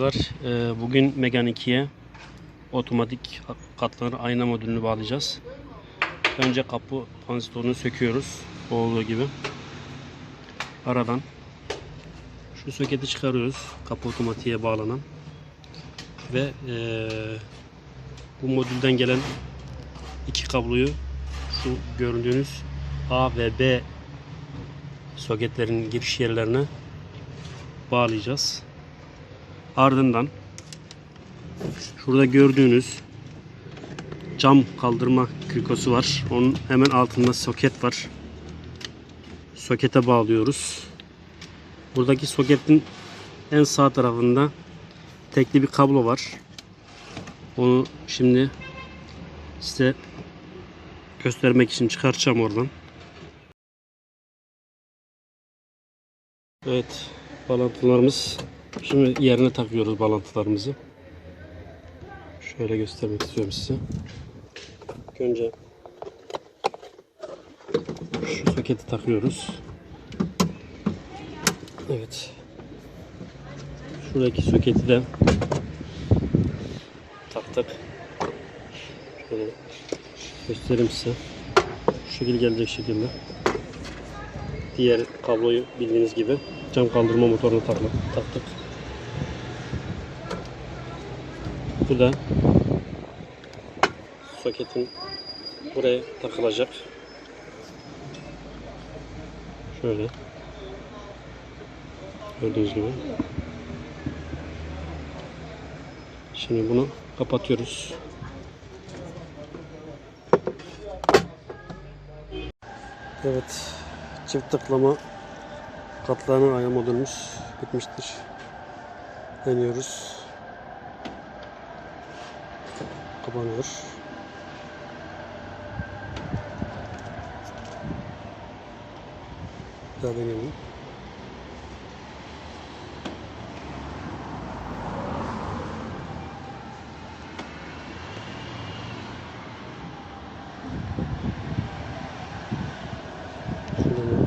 Ee, Bugün Megane 2'ye otomatik katlanır ayna modülünü bağlayacağız. Önce kapı transistörünü söküyoruz. Olduğu gibi. Aradan şu soketi çıkarıyoruz. Kapı otomatiğe bağlanan. Ve eee, bu modülden gelen iki kabloyu şu gördüğünüz A ve B soketlerin giriş yerlerine bağlayacağız. Ardından şurada gördüğünüz cam kaldırma krikosu var. Onun hemen altında soket var. Sokete bağlıyoruz. Buradaki soketin en sağ tarafında tekli bir kablo var. Onu şimdi size göstermek için çıkartacağım oradan. Evet, bağlantılarımız şimdi yerine takıyoruz bağlantılarımızı. Şöyle göstermek istiyorum size. Önce şu soketi takıyoruz. Evet. Şuradaki soketi de taktık. Şöyle göstereyim size. Şu şekil gelecek şekilde. Diğer kabloyu bildiğiniz gibi cam kaldırma motoruna taktık. Bu da soketin buraya takılacak. Şöyle. Gördüğünüz gibi. Şimdi bunu kapatıyoruz. Evet. Çift tıklama katlanan ayna modülümüz bitmiştir. Deniyoruz kapanıyor. Bir daha deneyelim. Şuradan